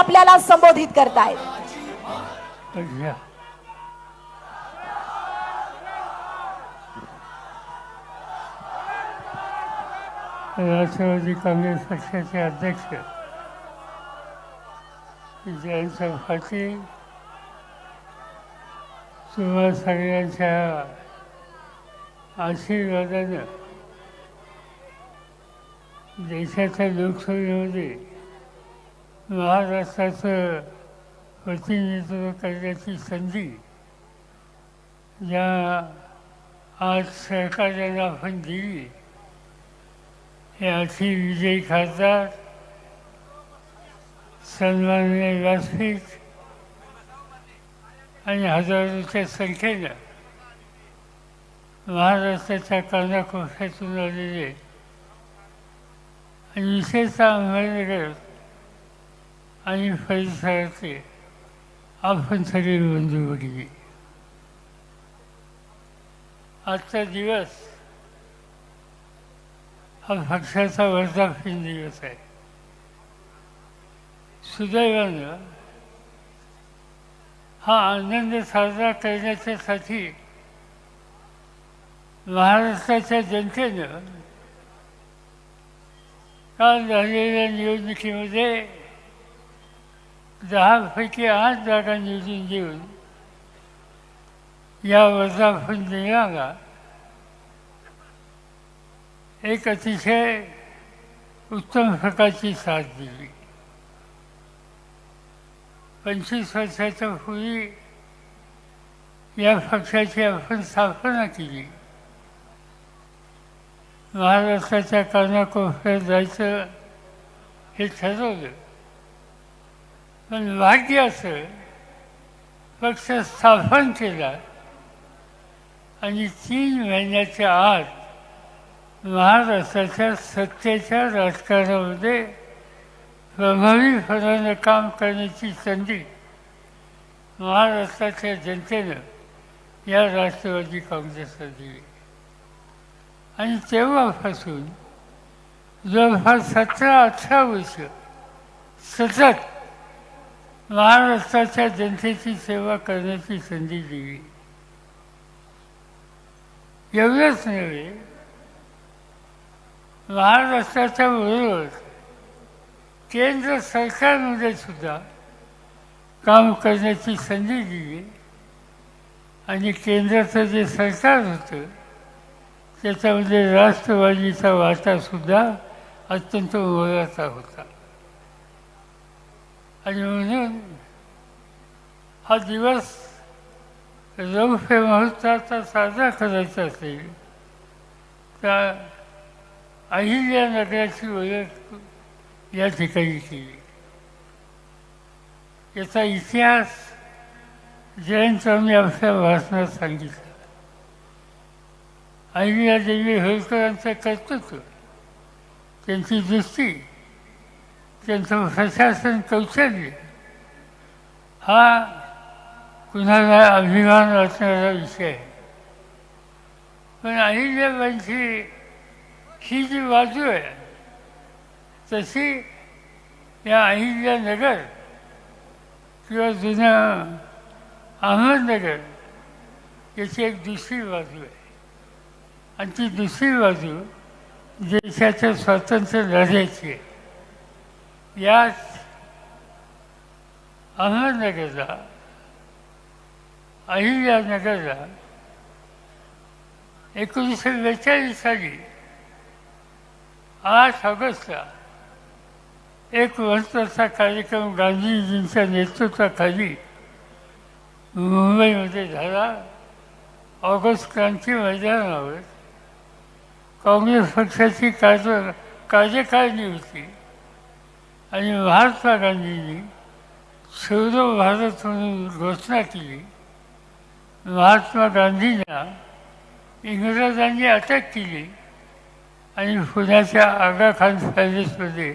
आपल्याला संबोधित करतायत राष्ट्रवादी काँग्रेस पक्षाचे अध्यक्ष जयंत पाटील तुम्हा सगळ्यांच्या आशीर्वादानं देशाच्या लोकसभेमध्ये महाराष्ट्राचं प्रतिनिधित्व करण्याची संधी ज्या आज सरकारने आपण दिली. हे अति विजयी खासदार सन्माननीय व्यासपीठ आणि हजारोच्या संख्येनं महाराष्ट्राच्या कानाकोशातून आलेले आणि विशेषतः अहमदनगर आणि परिसराचे आपण शरीर बंधू भगिनी. आजचा दिवस हा पक्षाचा वर्धापन दिवस आहे. सुदैवानं हा आनंद साजरा करण्याच्यासाठी महाराष्ट्राच्या जनतेनं काल झालेल्या निवडणुकीमध्ये दहापैकी आठ जागा निवडून देऊन या वर्धापन दिनाला एक अतिशय उत्तम प्रकारची साथ दिली. पंचवीस वर्षाच्या पूर्वी या पक्षाची आपण स्थापना केली. महाराष्ट्राच्या कानाकोपऱ्यात जायचं हे ठरवलं. पण भाग्य असं पक्ष स्थापन केला. आणि तीन महिन्याच्या आत महाराष्ट्राच्या सत्तेच्या राजकारणामध्ये प्रभावीपणानं काम करण्याची संधी महाराष्ट्राच्या जनतेनं या राष्ट्रवादी काँग्रेसला दिली. आणि तेव्हापासून जवळपास सतरा अठरा वर्ष सतत महाराष्ट्राच्या जनतेची सेवा करण्याची संधी दिली. एवढंच नव्हे महाराष्ट्राच्या बरोबर केंद्र सरकारमध्ये सुद्धा काम करण्याची संधी दिली आणि केंद्राचं जे सरकार होतं त्याच्यामध्ये राष्ट्रवादीचा वाटासुद्धा अत्यंत मोलाचा होता. आणि म्हणून हा दिवस रौप्य महोत्सवाचा साजरा करायचा असेल तर अहिल्या नगराची ओळख या ठिकाणी केली. याचा इतिहास जैन स्वामी आपल्या भाषणात सांगितला. अहिल्या देवी होळकरांचं कर्तृत्व त्यांची दृष्टी त्यांचं प्रशासन कौशल्य. हा कुणाला अभिमान वाटणारा विषय. आहे पण अहिल्याबाईंची ही जी बाजू आहे तशी या अहिल्यानगर किंवा जुन्या अहमदनगर याची एक दुसरी बाजू आहे. आणि ती दुसरी बाजू देशाच्या स्वातंत्र्य लढ्याची आहे. याच अहमदनगरला अहिल्यानगरला एकोणीसशे बेचाळीस साली आठ ऑगस्टला एक वर्षाचा कार्यक्रम गांधीजींच्या नेतृत्वाखाली मुंबईमध्ये झाला. ऑगस्ट क्रांती मैदानावर काँग्रेस पक्षाची कार्य कार्यकारिणी होती. आणि महात्मा गांधींनी सौरव भारत म्हणून घोषणा केली महात्मा गांधींना इंग्रजांनी अटक केली आणि पुण्याच्या आगा खान पॅलेसमध्ये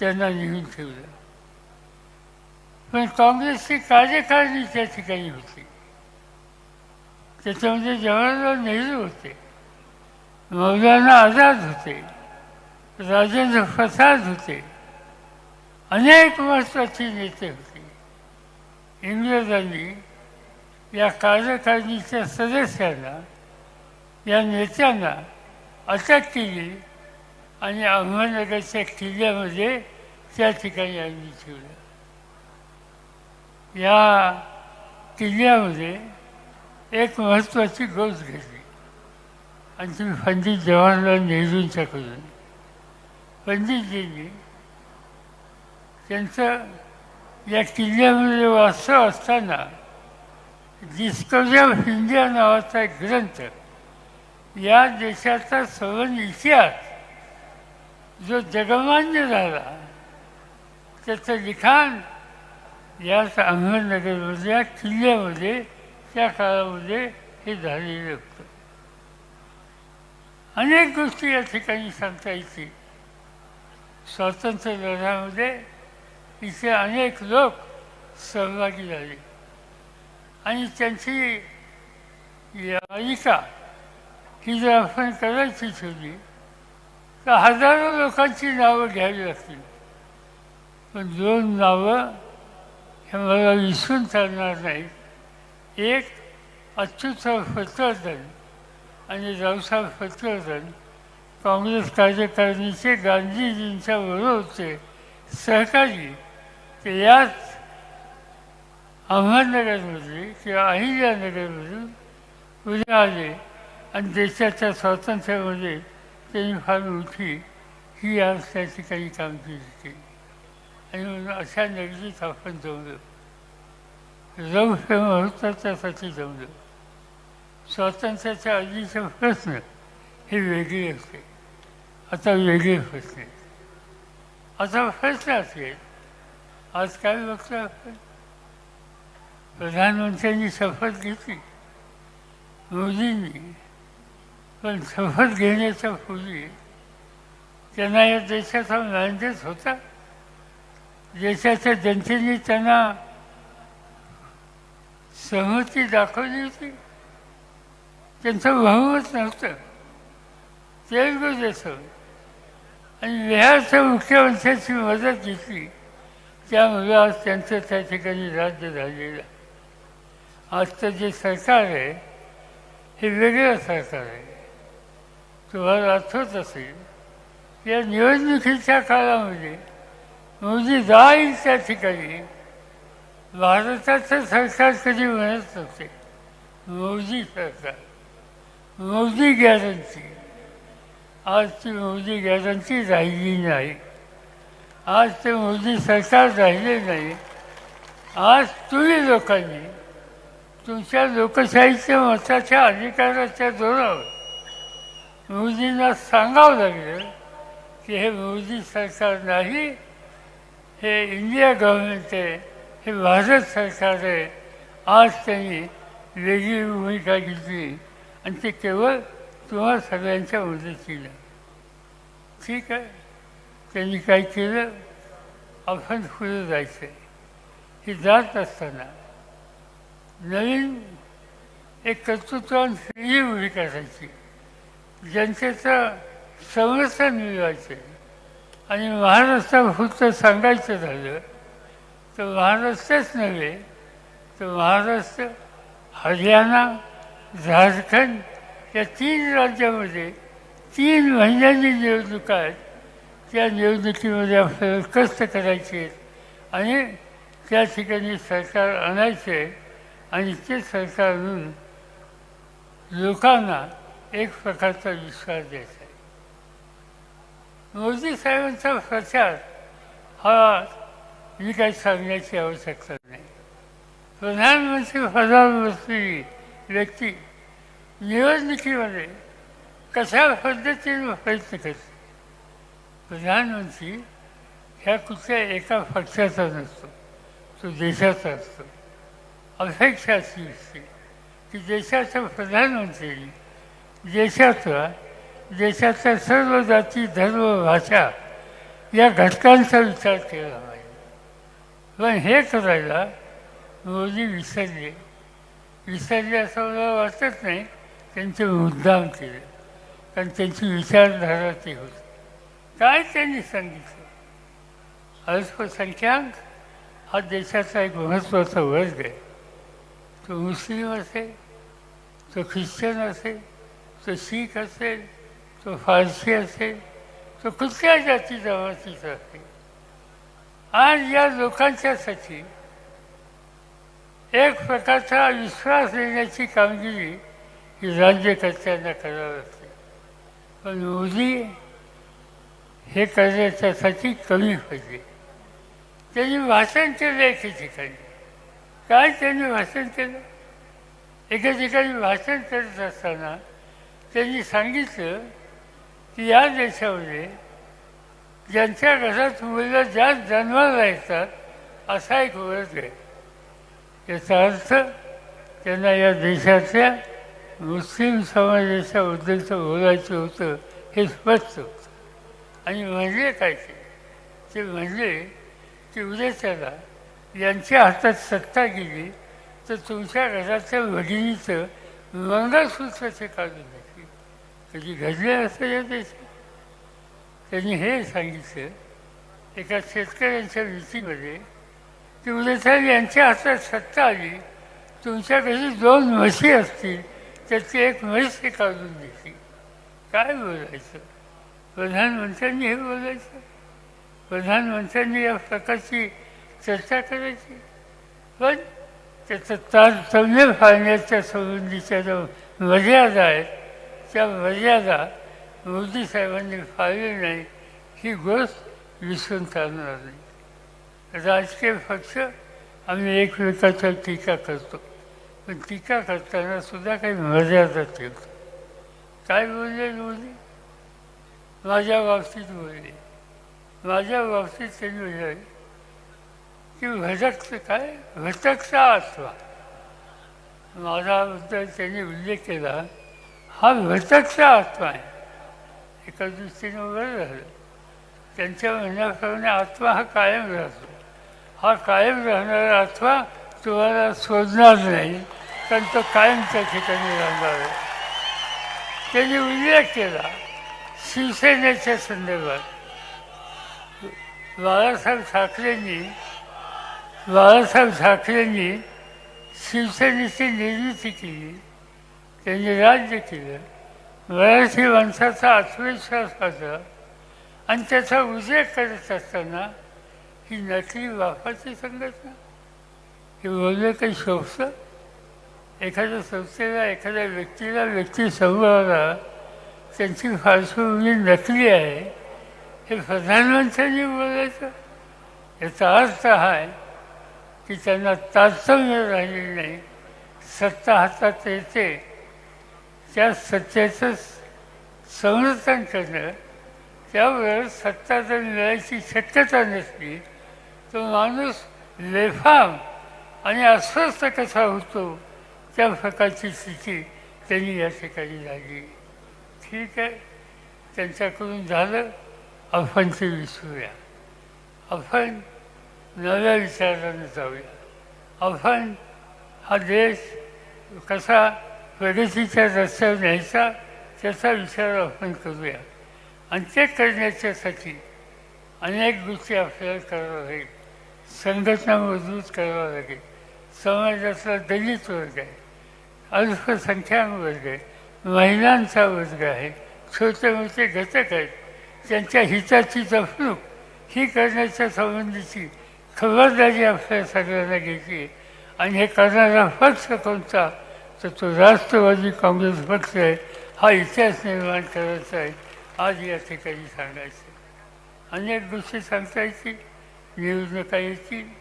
त्यांना लिहून ठेवलं. पण काँग्रेसची कार्यकारिणी त्या ठिकाणी होती. त्याच्यामध्ये जवाहरलाल नेहरू होते मौलाना आझाद होते राजेंद्र प्रसाद होते अनेक महत्त्वाची नेते होते. इंग्रजांनी या कार्यकारिणीच्या सदस्यांना या नेत्यांना अटक केली आणि अहमदनगरच्या किल्ल्यामध्ये त्या ठिकाणी आणली ठेवलं या किल्ल्यामध्ये एक महत्त्वाची गोष्ट घडली. आणि ती पंडित जवाहरलाल नेहरूंच्याकडून. पंडितजींनी त्यांचं या किल्ल्यामध्ये वास्तव असताना डिस्कवरी ऑफ इंडिया नावाचा एक ग्रंथ या देशाचा सवन इतिहास जो जगमान्य झाला त्याचं लिखाण याच अहमदनगरमध्ये या किल्ल्यामध्ये त्या काळामध्ये हे झालेलं होतं. अनेक गोष्टी या ठिकाणी सांगता येतील. स्वातंत्र्य लढ्यामध्ये इथे अनेक लोक सहभागी झाले. आणि त्यांची यायिका ही जर आपण करायची ठेवली तर हजारो लोकांची नावं घ्यावी लागतील. पण दोन नावं हे मला विसरून चालणार नाहीत. एक अच्युतराव फत्रधन आणि रावसाहेब फतवर्धन काँग्रेस कार्यकारिणीचे गांधीजींच्या बरोबरचे सहकारी की याच अहमदनगरमध्ये किंवा अहिल्यानगरमधून उद्या आले आणि देशाच्या स्वातंत्र्यामध्ये त्यांनी फार मोठी ही आज त्या ठिकाणी कामगिरी केली. आणि म्हणून अशा नगरीत आपण जमलो रौफ हे महत्त्वाच्यासाठी जमलो स्वातंत्र्याच्या आधीचे प्रश्न हे वेगळे असते. आता वेगळे प्रश्न आता प्रश्न असेल आज काय बघतो? आपण प्रधानमंत्र्यांनी शपथ घेतली. मोदींनी. पण शपथ घेण्याच्या पूर्वी त्यांना या देशाचा मॅन्डेट होता. देशाच्या जनतेने त्यांना सहमती दाखवली होती. त्यांचं बहुमत नव्हतं. तेलगू देश आणि बिहारच्या मुख्यमंत्र्यांची मदत घेतली. त्यामुळे आज त्यांचं त्या ठिकाणी राज्य झालेलं आजचं जे सरकार आहे हे वेगळं सरकार आहे. तुम्हाला आठवत असेल या निवडणुकीच्या काळामध्ये मोदी जाईल त्या ठिकाणी. भारताचं सरकार कधी म्हणत नव्हते. मोदी सरकार. मोदी गॅरंटी. आज ती मोदी गॅरंटी राहिली नाही. आज ते मोदी सरकार राहिले नाही. आज तुम्ही लोकांनी तुमच्या लोकशाहीच्या मताच्या अधिकाराच्या जोरावर मोदींना सांगावं लागलं की हे मोदी सरकार नाही हे इंडिया गव्हर्नमेंट आहे हे भारत सरकार आहे. आज त्यांनी वेगळी भूमिका घेतली आणि ते केवळ तुम्हा सगळ्यांच्या मदतीला. ठीक आहे? त्यांनी काय केलं? आपण पुढे जायचं. आहे हे जात असताना नवीन एक कर्तृत्वान पिढी उभी करायची. जनतेचं संरक्षण मिळवायचं आणि महाराष्ट्रापुरतं सांगायचं झालं तर महाराष्ट्रच नव्हे तर महाराष्ट्र हरियाणा झारखंड या तीन राज्यामध्ये तीन महिन्यांनी निवडणुका आहेत त्या निवडणुकीमध्ये आपल्याला कष्ट करायचे आणि त्या ठिकाणी सरकार आणायचे आणि ते सरकार आणून लोकांना एक प्रकारचा विश्वास द्यायचा आहे. मोदी साहेबांचा प्रचार हा मी काही सांगण्याची आवश्यकता नाही. प्रधानमंत्री पदावर बसलेली व्यक्ती निवडणुकीमध्ये कशा पद्धतीने प्रयत्न करते प्रधानमंत्री ह्या कुठल्या एका पक्षाचा नसतो तो देशाचा असतो. अपेक्षा अशी असते. की देशाच्या प्रधानमंत्री देशाचा देशाच्या सर्व जाती धर्म भाषा या घटकांचा विचार केला पाहिजे. पण हे करायला मोदी विसरले. विसरले असं मला वाटत नाही. त्यांचे मुद्दाम केले. कारण त्यांची विचारधारा ती होती. काय त्यांनी सांगितलं? अल्पसंख्याक हा देशाचा एक महत्त्वाचा वर्ग आहे. तो मुस्लिम असेल तो ख्रिश्चन असेल तो शीख असेल तो फारसी असेल तो कुठल्या जाती जमातीचा असेल? आज या लोकांच्यासाठी एक प्रकारचा विश्वास देण्याची कामगिरी ही राज्यकर्त्यांना करावी लागते. पण मोदी हे करण्याच्यासाठी कमी होते त्यांनी वाचन केलं एके ठिकाणी. काय त्यांनी वाचन केलं? एका ठिकाणी वाचन करत असताना त्यांनी सांगितलं की या देशामध्ये ज्यांच्या घरात मुलं जास्त जन्माला येतात असा एक वर्ग आहे. याचा अर्थ त्यांना या देशातल्या मुस्लिम समाजाच्याबद्दलचं बोलायचं होतं हे स्पष्ट. होतं आणि म्हणजे काय ते? ते म्हणजे की उद्या त्याला यांच्या हातात सत्ता गेली तर तुमच्या घराच्या भगिनीचं मंगळसूत्र ते काढून घेतली कधी घडले असं या देशात? त्यांनी हे सांगितलं एका शेतकऱ्यांच्या मीटिंगमध्ये की उद्या साहेब यांच्या हातात सत्ता आली तुमच्या घरी दोन म्हशी असतील त्याची एक म्हैस हे काढून घेतली काय बोलायचं? प्रधानमंत्र्यांनी हे बोलायचं. प्रधानमंत्र्यांनी या प्रकारची चर्चा करायची. पण त्याचं तारतम्य फाळण्याच्या संबंधीच्या ज्या मर्यादा आहेत त्या मर्यादा मोदी साहेबांनी पाळली नाही ही गोष्ट विसरून चालणार नाही. राजकीय पक्ष आम्ही एकमेकाच्या टीका करतो. पण टीका करताना सुद्धा काही मर्यादा ठेवतो. काय बोलले मोदी? माझ्या बाबतीत बोलले माझ्या बाबतीत त्यांनी विचारले की भटकचं काय? भटकचा आत्मा. माझ्याबद्दल त्यांनी उल्लेख केला. हा भटकचा आत्मा आहे. एका दृष्टीने बरं झालं. त्यांच्या म्हणण्याप्रमाणे आत्मा हा कायम राहतो. हा कायम राहणारा आत्मा तुम्हाला शोधणार नाही. कारण तो कायम त्या ठिकाणी राहणार आहे. त्यांनी उल्लेख केला. शिवसेनेच्या संदर्भात बाळासाहेब ठाकरेंनी बाळासाहेब ठाकरेंनी शिवसेनेची निर्मिती केली. त्यांनी राज्य केलं. मराठी माणसाचा आत्मविश्वास होता आणि त्याचा उल्लेख करत असताना ही नकली बापाची संघटना. हे बोलणं काही शोभतं एखाद्या संस्थेला एखाद्या व्यक्तीला व्यक्ती समोरला त्यांची पार्श्वभूमी नकली आहे. हे प्रधानमंत्र्यांनी बोलायचं. याचा अर्थ हा आहे की त्यांना तारतम्य राहिलेलं नाही. सत्ता हातात येते. त्या सत्तेचं संरक्षण करणं त्यावर सत्ता जर मिळायची शक्यता नसली तो माणूस लेफाम आणि अस्वस्थ कसा होतो? त्या प्रकारची स्थिती त्यांनी या ठिकाणी झाली ठीक आहे. त्यांच्याकडून झालं आपण ते विसरूया. आपण नव्या विचारानं जाऊया. आपण हा देश कसा प्रगतीच्या रस्त्यावर न्यायचा त्याचा विचार आपण करूया. आणि ते करण्याच्यासाठी अनेक गोष्टी आपल्याला कराव्या लागेल. संघटना मजबूत करावं लागेल. समाजातला दलित वर्ग आहे. अल्पसंख्याक वर्ग आहे. महिलांचा वर्ग आहे. छोटे मोठे घटक आहेत. त्यांच्या हिताची जपणूक ही करण्याच्या संबंधीची खबरदारी आपल्या सगळ्यांना घ्यायची आहे. आणि हे करणारा पक्ष कोणता? तर तो राष्ट्रवादी काँग्रेस पक्ष आहे. हा इतिहास निर्माण करायचा आहे. आज या ठिकाणी सांगायचं अनेक गोष्टी सांगता येतील. निवडणुका येतील.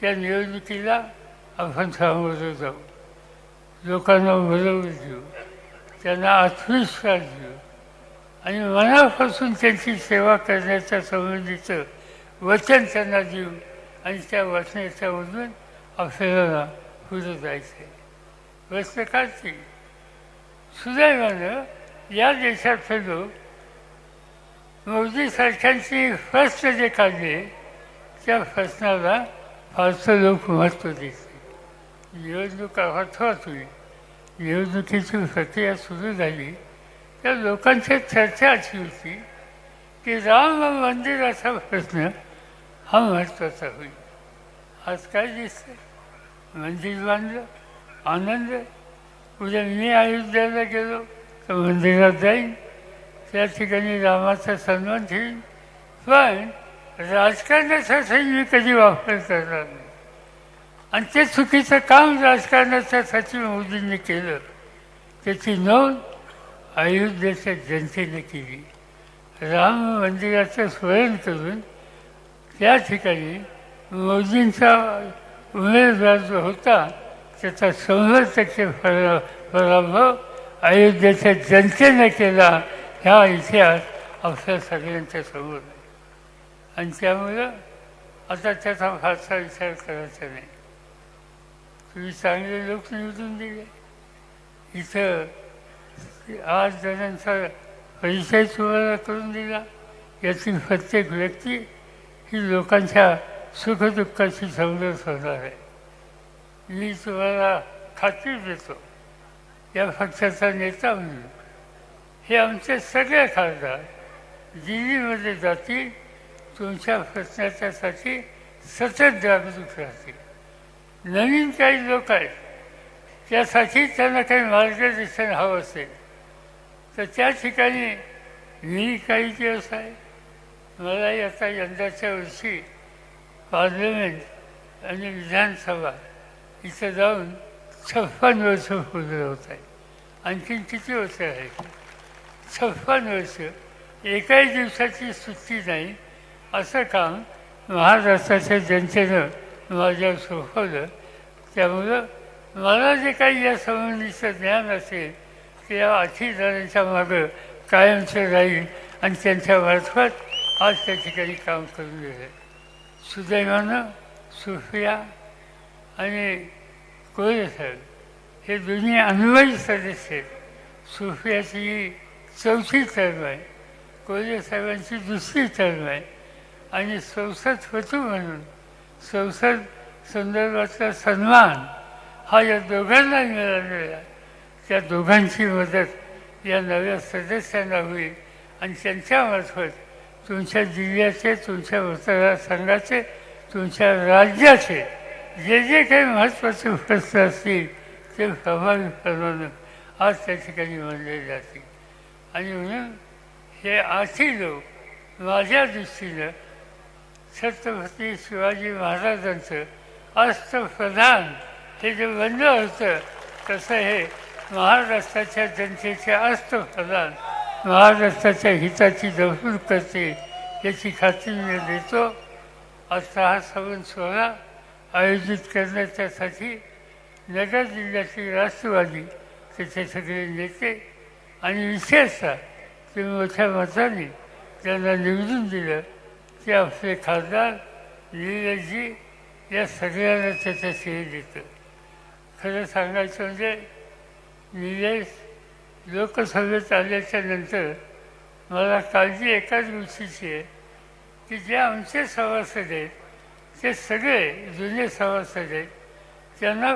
त्या निवडणुकीला आपण सामोरं जाऊ. लोकांना भरवून देऊ त्यांना आत्मविश्वास देऊ. आणि मनापासून त्यांची सेवा करण्याच्या संबंधीचं वचन त्यांना देऊ. आणि त्या वचनाच्यामधून आपल्याला पुढे जायचं आहे. गोष्ट सुदैवानं या देशातले लोक मोदी सरकारची प्रश्न जे काढले त्या प्रश्नाला फारसं लोक महत्त्व देते निवडणूक होत होईल निवडणुकीची प्रक्रिया सुरू झाली. त्या लोकांची चर्चा अशी होती की राम मंदिराचा प्रश्न हा महत्त्वाचा होईल. आज काय दिसतं मंदिर बांधलं आनंद. उद्या मी अयोध्येला गेलो तर मंदिरात जाईन. त्या ठिकाणी रामाचा सन्मान ठेवीन पण राजकारणासाठी मी कधी वापर करणार नाही? आणि ते चुकीचं काम राजकारणाच्यासाठी मोदींनी केलं. त्याची नोंद अयोध्येच्या जनतेने केली. राम मंदिराचं स्वयं करून त्या ठिकाणी मोदींचा उमेदवार जो होता त्याचा शंभर टक्के परा पराभव अयोध्येच्या जनतेने केला. ह्या इतिहास आपल्या सगळ्यांच्या समोर आहे. आणि त्यामुळं आता त्याचा फारसा विचार करायचा नाही. तुम्ही चांगले लोक निवडून दिले. इथं आज जणांचा परिचय तुम्हाला करून दिला. यातील प्रत्येक व्यक्ती ही लोकांच्या सुखदुःखाशी समजत होणार आहे. मी तुम्हाला खात्री देतो या पक्षाचा नेता म्हणून हे आमचे सगळे खासदार दिल्लीमध्ये जातील तुमच्या प्रश्नाच्यासाठी सतत जागरूक राहतील. नवीन काही लोक आहेत. त्यासाठी त्यांना काही मार्गदर्शन हवं असेल तर त्या ठिकाणी मी काही दिवस आहे. मलाही आता यंदाच्या वर्षी पार्लमेंट आणि विधानसभा इथं जाऊन छप्पन वर्ष पूर्ण होत आहे आणखीन किती वर्ष आहे छप्पन वर्ष. एकाही दिवसाची सुट्टी नाही. असं काम महाराष्ट्राच्या जनतेनं माझ्यावर सोपवलं त्यामुळं मला जे काही या संबंधीचं ज्ञान असेल ते या अतिदारांच्या मागं कायमचं राहील आणि त्यांच्या मार्फत आज त्या ठिकाणी काम करून दिलं सुदैवानं सुफिया आणि कोळे साहेब हे दोन्ही अन्वयी सदस्य आहेत सुफियाची ही चौथी टर्म आहे. कोल्हे साहेबांची दुसरी टर्म आहे. आणि संसद होतो म्हणून संसद संदर्भातला सन्मान हा या दोघांना मिळालेला त्या दोघांची मदत या नव्या सदस्यांना होईल आणि त्यांच्यामार्फत तुमच्या जिल्ह्याचे तुमच्या मतदारसंघाचे तुमच्या राज्याचे जे जे काही महत्त्वाचे प्रश्न असतील ते प्रभावीपणानं आज त्या ठिकाणी मांडले जातील. आणि म्हणून हे आर्थिक लोक माझ्या दृष्टीनं छत्रपती शिवाजी महाराजांचं अस्त्रप्रधान हे जे बनलं होतं तसं हे महाराष्ट्राच्या जनतेचे अस्त्रप्रधान महाराष्ट्राच्या हिताची जपून करते याची खात्री मी देतो. असा हा सवन सोहळा आयोजित करण्याच्यासाठी नगर जिल्ह्यातील राष्ट्रवादी त्याचे सगळे नेते आणि विशेषतः ते मोठ्या मताने त्यांना निवडून दिलं. ते आपले खासदार निलेशजी या सगळ्यांना त्याचं श्रेय देतं. खरं सांगायचं म्हणजे निलेश लोकसभेत आल्याच्यानंतर मला काळजी एकाच गोष्टीची आहे की जे आमचे सभासद आहेत ते सगळे जुने सभासद आहेत त्यांना